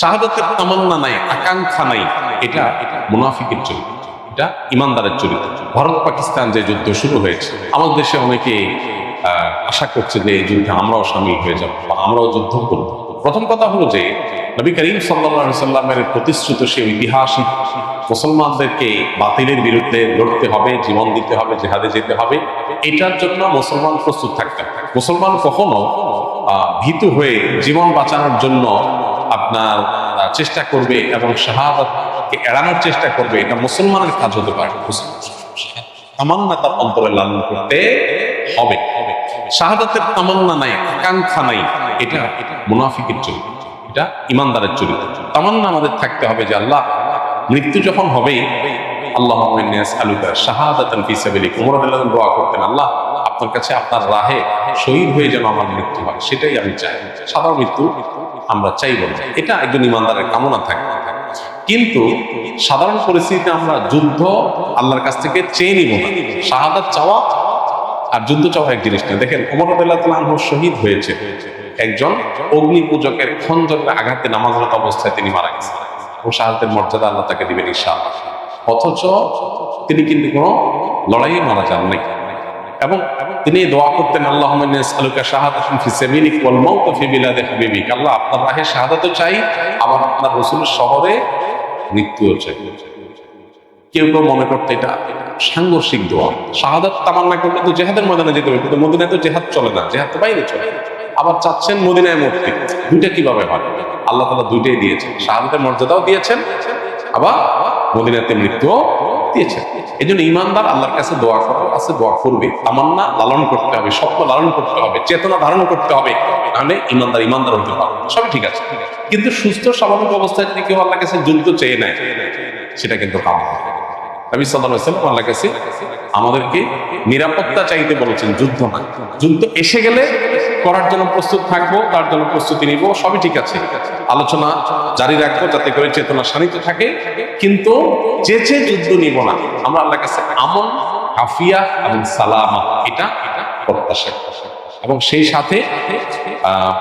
শাহাদাতের তামান্না নাই, আকাঙ্ক্ষা নাই, এটা মুনাফিকের চরিত্র, এটা ইমানদারের চরিত্র। ভারত পাকিস্তান যে যুদ্ধ শুরু হয়েছে, আমাদের দেশে অনেকে আশা করছে যে যুদ্ধে আমরাও সামিল হয়ে যাব বা আমরাও যুদ্ধ করব। প্রথম কথা হলো যে, নবী করিম সাল্লা সাল্লামের প্রতিশ্রুত সেই ঐতিহাসিক মুসলমানদেরকে বাতিলের বিরুদ্ধে লড়তে হবে, জীবন দিতে হবে, জেহাদে যেতে হবে, এটার জন্য মুসলমান প্রস্তুত থাকতে মুসলমান কখনো ভীতু হয়ে জীবন বাঁচানোর জন্য আপনার চেষ্টা করবে এবং শাহাদাতকে এড়ানোর চেষ্টা করবে, এটা মুসলমানের কাজ হতে পারে তামান্না তার অন্তরে লালন করতে হবে। শাহাদাতের তামান্না নাই, আকাঙ্ক্ষা নাই, এটা মুনাফিকের চরিত্র, এটা ইমানদারের চরিত্র। তামান্না আমাদের থাকতে হবে যে আল্লাহ, মৃত্যু যখন হবে আল্লাহ আলুকা শাহাদাতান ফি সাবিলিক ওমর দোয়া করতেন, আল্লাহ আপনার কাছে আপনার রাহে শহীদ হয়ে যেন আমার মৃত্যু হয়, সেটাই আমি চাই। সাধারণ মৃত্যু আমরা চাইব না। এটা একজন ইমানদারের কামনা থাকে কিন্তু সাধারণ পরিস্থিতিতে আমরা যুদ্ধ আল্লাহর কাছ থেকে চেয়ে নিব না। শাহাদাত চাওয়া আর যুদ্ধ চাওয়া এক জিনিস না। দেখেন ওমর রাদিয়াল্লাহু শহীদ হয়েছে। একজন অগ্নি পূজকের খঞ্জরের আঘাতে নামাজরত অবস্থায় তিনি মারা গেছেন। ও শাহাদের মর্যাদা আল্লাহ তাকে দিবেন ইনশাআল্লাহ। অথচ তিনি কিন্তু কোনো লড়াইয়ে মারা যান নাই এবং তিনি দোয়া করতেন আল্লাহ আল্লাহ আপনার রাহে চাই আবার আপনার রাসূলের শহরে মৃত্যুও চাই। কেউ কেউ মনে করতে এটা সাংঘর্ষিক দোয়া। শাহাদাত তামান্না করলে তো জেহাদের ময়দানে যেতে হবে, কিন্তু মদিনায় তো জেহাদ চলে না, জেহাদ তো বাইরে চলে। আবার চাচ্ছেন মদিনায় মূর্তি দুইটা কীভাবে হয়? আল্লাহ তালা দুইটাই দিয়েছেন, শাহাদাতের মর্যাদাও দিয়েছেন, আবার মদিনাতে মৃত্যুও দিয়েছেন এই জন্য ইমানদার আল্লাহর কাছে দোয়া করার কাছে দোয়া করবে। তামান্না লালন করতে হবে, স্বপ্ন লালন করতে হবে, চেতনা ধারণ করতে হবে, তাহলে ইমানদার ইমানদার হতে পারবে। সবই ঠিক আছে। কিন্তু সুস্থ, স্বাভাবিক অবস্থায় যদি কেউ আল্লাহ কাছে যুদ্ধ চেয়ে নেয়, সেটা কিন্তু কাম নবী ওয়াসাল্লাম আল্লাহর কাছে আমাদেরকে নিরাপত্তা চাইতে বলেছেন, যুদ্ধ না যুদ্ধ এসে গেলে করার জন্য প্রস্তুত থাকব, তার জন্য প্রস্তুতি নিব, সবই ঠিক আছে। আলোচনা জারি রাখব যাতে করে চেতনা শানিত থাকে, কিন্তু যে যুদ্ধ নিব না। আমরা আল্লাহর কাছে আমন আফিয়া এবং সালামা, এটা প্রত্যাশা। এবং সেই সাথে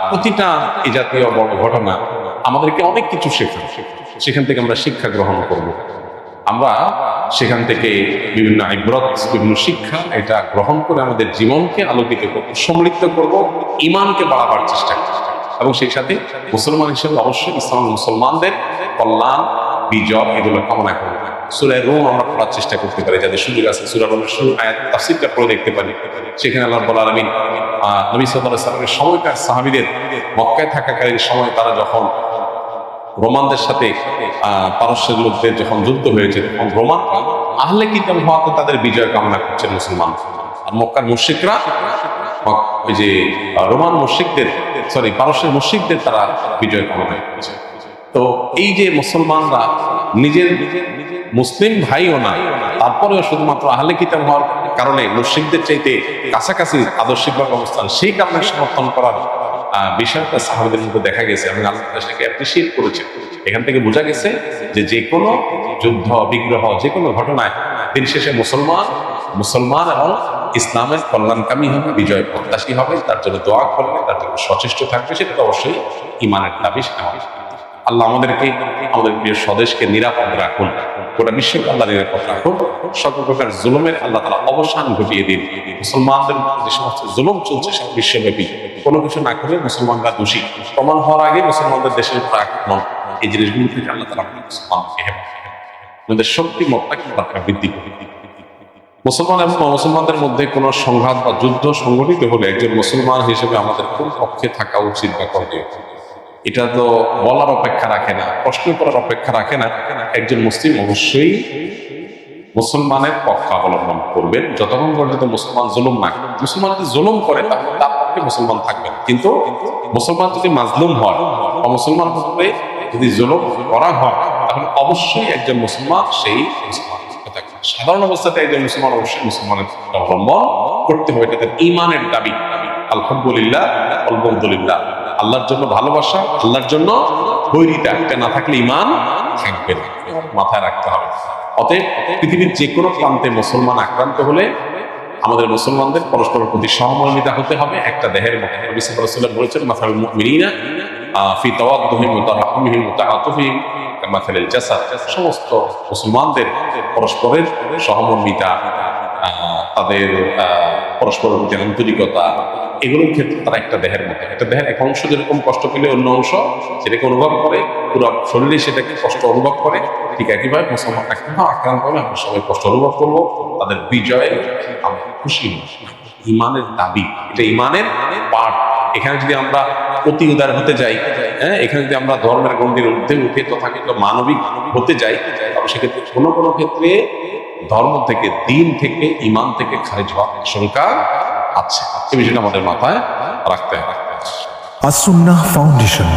প্রতিটা এই জাতীয় বড় ঘটনা আমাদেরকে অনেক কিছু শেখায়। সেখান থেকে আমরা শিক্ষা গ্রহণ করব। আমরা সেখান থেকে বিভিন্ন ইব্রত, বিভিন্ন শিক্ষা এটা গ্রহণ করে আমাদের জীবনকে আলোকিত করব, সমৃদ্ধ করব ইমানকে বাড়াবার চেষ্টা করব। এবং সেই সাথে মুসলমান হিসেবে অবশ্যই ইসলাম মুসলমানদের কল্যাণ, বিজয় এগুলো কামনা করব। সুরায় রোম আমরা পড়ার চেষ্টা করতে পারি, যাদের সুযোগ আছে সুরা রোমের শুরু আয়াত, তাফসিরটা পড়ে দেখতে পারি। সেখানে আল্লাহ রাব্বুল আলামিন নবী আলাইহি সাল্লামের সময়কার সাহাবীদের মক্কায় থাকাকালীন সময় তারা যখন রোমানদের সাথে পারস্যের লোকদের যখন যুদ্ধ হয়েছে, তখন রোমান আহলে কিতাব হওয়াতে তাদের বিজয় কামনা করছেন মুসলমান। আর মক্কার মুশরিকরা, মক- ওই যে রোমান মুশরিকদের, সরি, পারস্যের মুশরিকদের তারা বিজয় কামনা করছে। তো এই যে মুসলমানরা নিজের মুসলিম ভাইও না, তারপরেও শুধুমাত্র আহলে কিতাব হওয়ার কারণে মুশরিকদের চাইতে কাছাকাছি আদর্শিকভাবে অবস্থান, সেই কারণে সমর্থন করার বিষয়টা সাহাবাদের মধ্যে দেখা গেছে আমি আল্লাহ সেটাকে অ্যাপ্রিসিয়েট করেছি। এখান থেকে বোঝা গেছে যে যে কোনো যুদ্ধ, বিগ্রহ, যে কোনো ঘটনায় দিন শেষে মুসলমান মুসলমান এবং ইসলামের কল্যাণকামী হবে, বিজয় প্রত্যাশী হবে, তার জন্য দোয়া করবে তার জন্য সচেষ্ট থাকবে, সেটা তো অবশ্যই ইমানের দাবি আল্লাহ আমাদেরকে, আমাদের প্রিয় স্বদেশকে নিরাপদ রাখুন। গোটা বিশ্বকে আল্লাহ নিরাপদ রাখুন। সকল প্রকার জুলুমের আল্লাহ তালা অবসান ঘটিয়ে দিন। মুসলমানদের যে সমস্ত জুলুম চলছে সব বিশ্বব্যাপী কোনো কিছু না করে মুসলমানরা দোষী। প্রমাণ হওয়ার আগে মুসলমানদের দেশের উপর আক্রমণ। এই জিনিসগুলো থেকে আল্লাহ তালা মুসলমানকে হেফাজত শক্তি বার্তা বৃদ্ধি করুন মুসলমান এবং মুসলমানদের মধ্যে কোনো সংঘাত বা যুদ্ধ সংঘটিত হলে একজন মুসলমান হিসেবে আমাদের কোন পক্ষে থাকা উচিত বা করণীয় এটা তো বলার অপেক্ষা রাখে না, প্রশ্ন করার অপেক্ষা রাখে না। একজন মুসলিম অবশ্যই মুসলমানের পক্ষ অবলম্বন করবেন। যতক্ষণ পর্যন্ত মুসলমান জুলুম না করে। মুসলমান যদি জুলুম করে তাহলে তার পক্ষে মুসলমান থাকবেন। কিন্তু মুসলমান যদি মাজলুম হয় মুসলমান হতে যদি জুলুম করা হয়, তাহলে অবশ্যই একজন মুসলমান সেই মুসলমান সাধারণ অবস্থাতে একজন মুসলমান অবশ্যই মুসলমানের অবলম্বন করতে হবে। এটা তার ইমানের দাবি। আলহামদুলিল্লাহ আলহামদুলিল্লাহ। আল্লাহর জন্য ভালোবাসা, আল্লাহর জন্য বৈরিতা। এটা না থাকলে ইমান থাকবে না। মাথায় রাখতে হবে। অতএব পৃথিবীর যে কোনো প্রান্তে মুসলমান আক্রান্ত হলে আমাদের মুসলমানদের পরস্পরের প্রতি সহমর্মিতা হতে হবে। একটা দেহের মতো বলেছেন মুমিনিনা আহ, ফি তাওয়াদ্দুহিম জাসাদ। সমস্ত মুসলমানদের পরস্পরের সহমর্মিতা তাদের পরস্পরের প্রতি আন্তরিকতা এগুলোর ক্ষেত্রে তারা একটা দেহের মতো একটা দেহের এক অংশ যেরকম কষ্ট পেলে অন্য অংশ সেটাকে অনুভব করে পুরো শরীরে সেটাকে কষ্ট অনুভব করে ঠিক একইভাবে মুসলমান আক্রান্ত হলে আমরা সবাই কষ্ট অনুভব করব তাদের বিজয়ে আমরা খুশি ইমানের দাবি, এটা ইমানের পাঠ। এখানে যদি আমরা অতি উদার হতে যাই হ্যাঁ এখানে যদি আমরা ধর্মের গণ্ডির ঊর্ধ্বে উঠে তথাকথিত মানবিক হতে যাই তাহলে সেক্ষেত্রে কোনো কোনো ক্ষেত্রে ধর্ম থেকে, দিন থেকে, ইমান থেকে খারিজ হওয়ার আশঙ্কা আছে। এই বিষয়টা আমাদের মাথায় রাখতে হবে। আসুন্নাহ ফাউন্ডেশন।